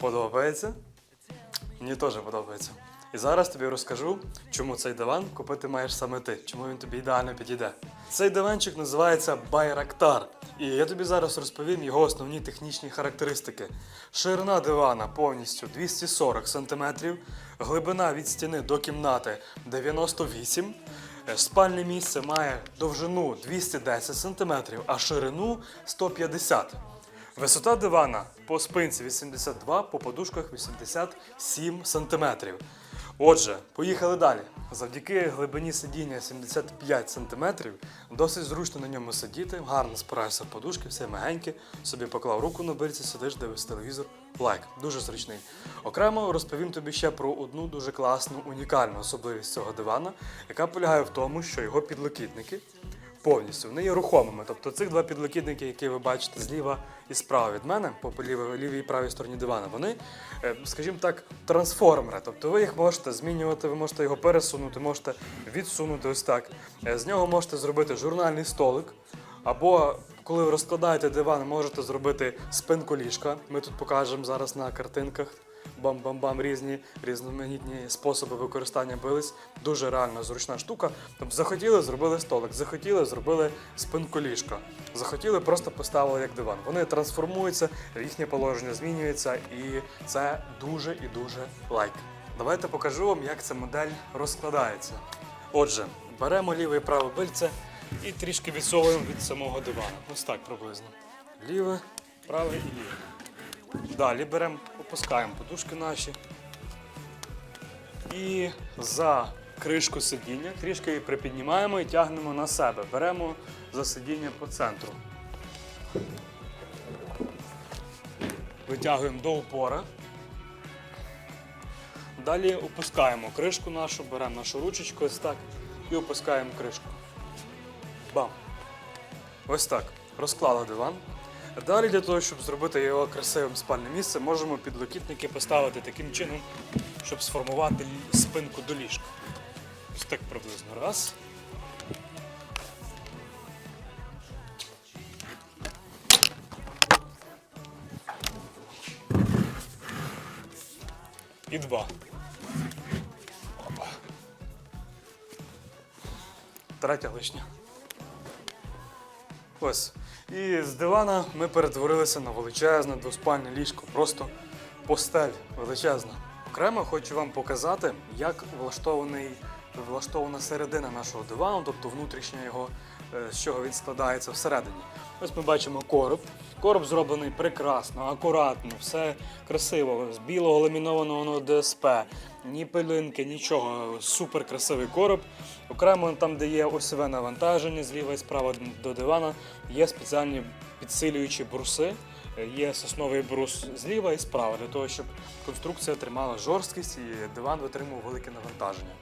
Подобається? Мені теж подобається. І зараз тобі розкажу, чому цей диван купити маєш саме ти, чому він тобі ідеально підійде. Цей диванчик називається Байрактар. І я тобі зараз розповім його основні технічні характеристики. Ширина дивана повністю 240 см, глибина від стіни до кімнати 98 Е, Спальне місце має довжину 210 см, а ширину 150 Висота дивана по спинці 82, по подушках 87 см. Отже, поїхали далі. Завдяки глибині сидіння 75 см, досить зручно на ньому сидіти, гарно спираєшся в подушки, все мягеньке, собі поклав руку на бирці, сидиш, дивишся телевізор. Лайк, дуже зручний. Окремо розповім тобі ще про одну дуже класну унікальну особливість цього дивана, яка полягає в тому, що його підлокітники повністю. Вони є рухомими. Тобто цих два підлокітники, які ви бачите зліва і справа від мене, по лівій, і правій стороні дивана, вони, е, скажімо так, трансформери. Тобто ви їх можете змінювати, ви можете його пересунути, можете відсунути ось так. Е, З нього можете зробити журнальний столик. Або коли ви розкладаєте диван, можете зробити спинку ліжка. Ми тут покажемо зараз на картинках. Бам-бам-бам, різні різноманітні способи використання бились. Дуже реально зручна штука. Тобто захотіли, зробили столик, захотіли, зробили спинку ліжка. Захотіли, просто поставили як диван. Вони трансформуються, їхнє положення змінюється, і це дуже і дуже лайк. Давайте покажу вам, як ця модель розкладається. Отже, беремо ліве і праве бильце і трішки відсовуємо від самого дивана. Ось так приблизно. Ліве, праве і ліве. Далі беремо, опускаємо подушки наші. І за кришку сидіння трішки її припіднімаємо і тягнемо на себе. Беремо за сидіння по центру. Витягуємо до упора. Далі опускаємо кришку нашу, беремо нашу ручечку ось так і опускаємо кришку. Бам! Ось так. Розклали диван. Далі для того, щоб зробити його красивим спальним місцем, можемо підлокітники поставити таким чином, щоб сформувати спинку до ліжка. Ось так приблизно. Раз. І два. Опа. Третя лишня. Ось. І з дивана ми перетворилися на величезне двоспальне ліжко. Просто постель величезна. Окремо хочу вам показати, як влаштований, влаштована середина нашого дивану, тобто внутрішня його, е, з чого він складається всередині. Ось ми бачимо короб. Короб зроблений прекрасно, акуратно, все красиво, з білого ламінованого ДСП, ні пилинки, нічого. Супер красивий короб. Окремо там, де є осьове навантаження зліва і справа до дивана, є спеціальні підсилюючі бруси. Е, Є сосновий брус зліва і справа для того, щоб конструкція тримала жорсткість і диван витримував велике навантаження.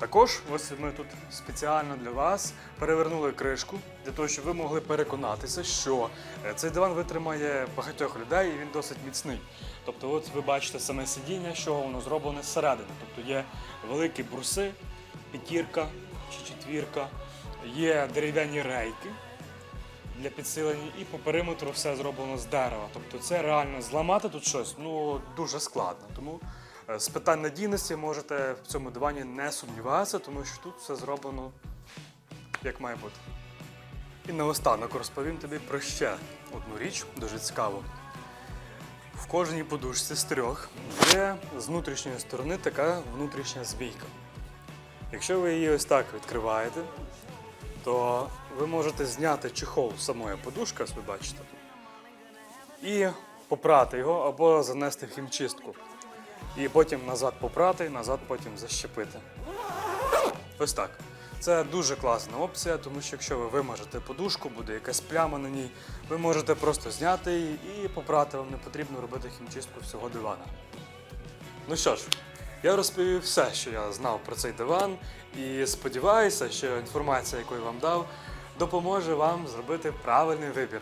Також ось ми тут спеціально для вас перевернули кришку для того, щоб ви могли переконатися, що е, цей диван витримає багатьох людей і він досить міцний. Тобто, от ви бачите саме сидіння, чого воно зроблене зсередини. Тобто є великі бруси, п'ятірка чи четвірка, є дерев'яні рейки для підсилення, і по периметру все зроблено з дерева. Тобто це реально зламати тут щось ну дуже складно. Тому з питань надійності можете в цьому дивані не сумніватися, тому що тут все зроблено як має бути. І наостанок розповім тобі про ще одну річ, дуже цікаву. В кожній подушці з трьох є з внутрішньої сторони така внутрішня збійка. Якщо ви її ось так відкриваєте, то ви можете зняти чехол самої подушки, ось ви бачите, і попрати його або занести в хімчистку. І потім назад попрати, назад потім защепити. Ось так. Це дуже класна опція, тому що якщо ви вимажете подушку, буде якась пляма на ній, ви можете просто зняти її і попрати. Вам не потрібно робити хімчистку всього дивана. Ну що ж, я розповів все, що я знав про цей диван, і сподіваюся, що інформація, яку я вам дав, допоможе вам зробити правильний вибір.